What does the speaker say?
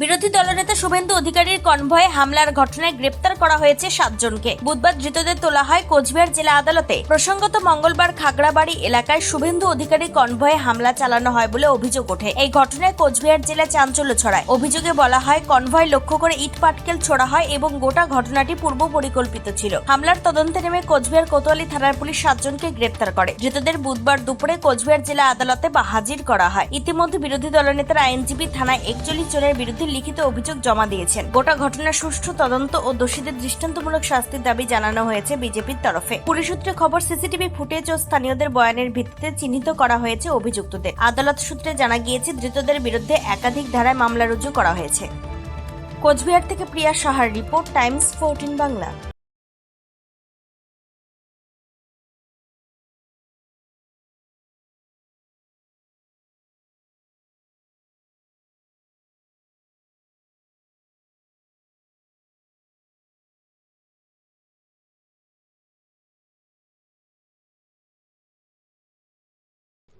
বিরোধী দলনেতা শুভেন্দু অধিকারীর কনভয়ে হামলার ঘটনায় গ্রেপ্তার করা হয়েছে সাতজনকে। বুধবার ধৃতদের তোলা হয় কোচবিহার জেলা আদালতে। প্রসঙ্গত মঙ্গলবার খাগড়াবাড়ি এলাকায় শুভেন্দু অধিকারী কনভয়ে হামলা চালানো হয় বলে অভিযোগ ওঠে। এই ঘটনায় কোচবিহার জেলা চাঞ্চল্য ছড়ায়। অভিযোগে বলা হয়, কনভয় লক্ষ্য করে ইট পাটকেল ছোড়া হয় এবং গোটা ঘটনাটি পূর্ব পরিকল্পিত ছিল। হামলার তদন্তে নেমে কোচবিহার কোতোয়ালি থানার পুলিশ সাতজনকে গ্রেপ্তার করে। ধৃতদের বুধবার দুপুরে কোচবিহার জেলা আদালতে বা হাজির করা হয়। ইতিমধ্যে বিরোধী দলনেতারা আইনজীবী থানায় একচল্লিশ জনের বিরুদ্ধে লিখিত অভিযোগ জমা দিয়েছেন। গোটা ঘটনার সুষ্ঠু তদন্ত ও দোষীদের দৃষ্টান্তমূলক শাস্তির দাবি জানানো হয়েছে বিজেপির তরফে। পুলিশ সূত্রে খবর, সিসিটিভি ফুটেজ ও স্থানীয়দের বয়ানের ভিত্তিতে চিহ্নিত করা হয়েছে অভিযুক্তদের। আদালত সূত্রে জানা গিয়েছে, ধৃতদের বিরুদ্ধে একাধিক ধারায় মামলা রুজু করা হয়েছে। কোচবিহার থেকে প্রিয়া সাহার রিপোর্ট, টাইমস, ফোরটিন বাংলা।